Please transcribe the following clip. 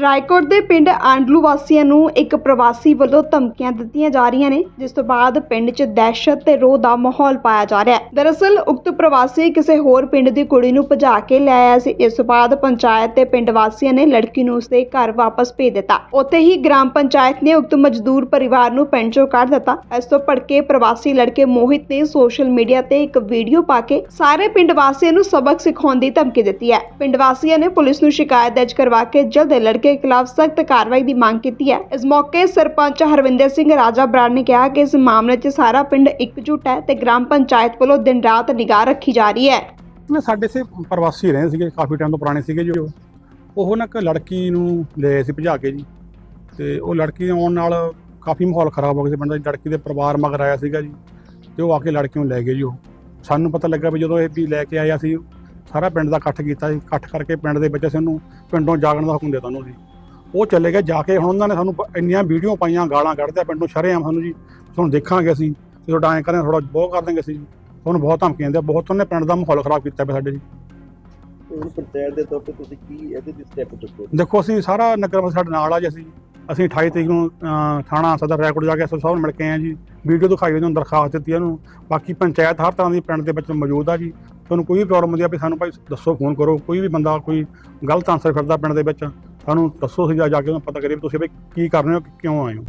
ਰਾਏਕੋਟ ਦੇ ਪਿੰਡ ਆਂਡਲੂ ਵਾਸੀਆਂ ਨੂੰ ਇੱਕ ਪ੍ਰਵਾਸੀ ਵੱਲੋਂ ਧਮਕੀਆਂ ਦਿੱਤੀਆਂ ਜਾ ਰਹੀਆਂ ਨੇ, ਜਿਸ ਤੋਂ ਬਾਅਦ ਪਿੰਡ 'ਚ ਦਹਿਸ਼ਤ ਤੇ ਰੋਹ ਦਾ ਮਾਹੌਲ ਪਾਇਆ ਜਾ ਰਿਹਾ ਹੈ। ਦਰਅਸਲ, ਉਕਤ ਪ੍ਰਵਾਸੀ ਕਿਸੇ ਹੋਰ ਪਿੰਡ ਦੀ ਕੁੜੀ ਨੂੰ ਭਜਾ ਕੇ ਲੈ ਆਇਆ ਸੀ। ਇਸ ਤੋਂ ਬਾਅਦ ਪੰਚਾਇਤ ਤੇ ਪਿੰਡ ਵਾਸੀਆਂ ਨੇ ਲੜਕੀ ਨੂੰ ਉਸਦੇ ਘਰ ਵਾਪਸ ਭੇਜ ਦਿੱਤਾ। ਉੱਥੇ ਹੀ ਗ੍ਰਾਮ ਪੰਚਾਇਤ ਨੇ ਉਕਤ ਮਜ਼ਦੂਰ ਪਰਿਵਾਰ ਨੂੰ ਪਿੰਡ 'ਚੋਂ ਕੱਢ ਦਿੱਤਾ। ਇਸ ਤੋਂ ਭੜਕੇ ਪ੍ਰਵਾਸੀ ਲੜਕੇ ਮੋਹਿਤ ਨੇ ਸੋਸ਼ਲ ਮੀਡੀਆ ਤੇ ਇੱਕ ਵੀਡੀਓ ਪਾ ਕੇ ਸਾਰੇ ਪਿੰਡ ਵਾਸੀਆਂ ਨੂੰ ਸਬਕ ਸਿਖਾਉਣ ਦੀ ਧਮਕੀ ਦਿੱਤੀ ਹੈ। ਪਿੰਡ ਵਾਸੀਆਂ ਨੇ ਪੁਲਿਸ ਨੂੰ ਸ਼ਿਕਾਇਤ ਦਰਜ ਕਰਵਾ ਕੇ ਜਲਦ ਲੜਕੇ ਖਿਲਾਫ ਸਖਤ ਕਾਰਵਾਈ ਦੀ ਮੰਗ ਕੀਤੀ ਹੈ। ਇਸ ਮੌਕੇ ਸਰਪੰਚ ਹਰਵਿੰਦਰ ਸਿੰਘ ਰਾਜਾ ਬਰਾੜ ਨੇ ਕਿਹਾ ਕਿ ਇਸ ਮਾਮਲੇ 'ਚ ਸਾਰਾ ਪਿੰਡ ਇਕਜੁੱਟ ਹੈ ਤੇ ਗ੍ਰਾਮ ਪੰਚਾਇਤ ਵੱਲੋਂ ਦਿਨ ਰਾਤ ਨਿਗਾਹ ਰੱਖੀ ਜਾ ਰਹੀ ਹੈ। ਨਾ, ਸਾਡੇ ਸੇ ਪ੍ਰਵਾਸੀ ਰਹੇ ਸੀਗੇ, ਕਾਫੀ ਟਾਈਮ ਤੋਂ ਪੁਰਾਣੇ ਸੀਗੇ ਜੀ ਉਹ। ਨਾ ਇੱਕ ਲੜਕੀ ਨੂੰ ਲੈ ਸੀ ਭਜਾ ਕੇ ਜੀ। ਤੇ ਉਹ ਲੜਕੀ ਦੇ ਆਉਣ ਨਾਲ ਕਾਫੀ ਮਾਹੌਲ ਖਰਾਬ ਹੋ ਗਿਆ ਸੀ, ਪਿੰਡ ਦਾ ਲੜਕੀ ਦੇ ਪਰਿਵਾਰ ਮਗਰ ਆਇਆ ਸੀਗਾ ਜੀ। ਤੇ ਉਹ ਆ ਕੇ ਲੜਕੀ ਨੂੰ ਲੈ ਗਏ ਜੀ ਉਹ। ਸਾਨੂੰ ਪਤਾ ਲੱਗਾ ਵੀ ਜਦੋਂ ਇਹ ਵੀ ਲੈ ਕੇ ਆਇਆ ਸੀ ਸਾਰਾ ਪਿੰਡ ਦਾ ਇਕੱਠ ਕੀਤਾ ਸੀ। ਇਕੱਠ ਕਰਕੇ ਪਿੰਡ ਦੇ ਵਿੱਚ ਅਸੀਂ ਉਹਨੂੰ ਪਿੰਡੋਂ ਜਾਗਣ ਦਾ ਹੁਕਮ ਦਿੱਤਾ ਉਹਨੂੰ ਜੀ। ਉਹ ਚਲੇ ਗਏ। ਜਾ ਕੇ ਹੁਣ ਉਹਨਾਂ ਨੇ ਸਾਨੂੰ ਪ- ਇੰਨੀਆਂ ਵੀਡੀਓ ਪਾਈਆਂ ਗਾਲਾਂ ਕੱਢਦੇ ਆ ਪਿੰਡੋਂ ਸ਼ਰੇਆਮ ਸਾਨੂੰ ਜੀ। ਤੁਹਾਨੂੰ ਦੇਖਾਂਗੇ ਅਸੀਂ। ਤੇ ਤੁਹਾਡਾ ਐਂ ਕਰਾਂ ਥੋੜਾ ਬਹੁਤ ਕਰ ਦਾਂਗੇ ਅਸੀਂ ਜੀ। ਤੁਹਾਨੂੰ ਬਹੁਤ ਧਮਕੀਆਂ ਦਿੰਦੇ ਆ। ਬਹੁਤ ਉਹਨੇ ਪਿੰਡ ਦਾ ਮਾਹੌਲ ਖਰਾਬ ਕੀਤਾ ਪਿਆ ਸਾਡੇ ਜੀ। ਹੁਣ ਪੰਚਾਇਤ ਦੇ ਤੌਰ ਤੇ ਤੁਸੀਂ ਕੀ ਇਹਦੇ ਦੀ ਸਟੈਪ ਚੁੱਕੋ ਦੇਖੋ ਅਸੀਂ ਸਾਰਾ ਨਗਰ ਵਾਸੀ ਸਾਡੇ ਨਾਲ ਆ ਜੀ ਅਸੀਂ। ਅਸੀਂ 28 ਤਰੀਕ ਨੂੰ ਥਾਣਾ ਸਦਰ ਰੈਕੋਰਡ ਜਾ ਕੇ ਐਸਓ ਸਾਹਿਬ ਨੂੰ ਮਿਲ ਕੇ ਆਏ ਹਾਂ ਜੀ। ਵੀਡੀਓ ਦਿਖਾਈ ਉਹਨੂੰ ਦਰਖਾਸਤ ਦਿੱਤੀ ਉਹਨੂੰ। ਬਾਕੀ ਪੰਚਾਇਤ ਹਰ ਤਰ੍ਹਾਂ ਦੀ ਪਿੰਡ ਦੇ ਵਿੱਚ ਮੌਜੂਦ ਆ ਜੀ। ਤੁਹਾਨੂੰ ਕੋਈ ਵੀ ਪ੍ਰੋਬਲਮ ਹੁੰਦੀ ਆ ਵੀ ਸਾਨੂੰ ਭਾਈ ਦੱਸੋ, ਫੋਨ ਕਰੋ। ਕੋਈ ਵੀ ਬੰਦਾ ਕੋਈ ਗਲਤ ਆਨਸਰ ਫਿਰਦਾ ਪਿੰਡ ਦੇ ਵਿੱਚ, ਸਾਨੂੰ ਦੱਸੋ, ਅਸੀਂ ਜਾ ਕੇ ਉਹਨੂੰ ਪਤਾ ਕਰੀਏ ਤੁਸੀਂ ਭਾਈ ਕੀ ਕਰ ਰਹੇ ਹੋ, ਕਿਉਂ ਆਏ ਹੋ।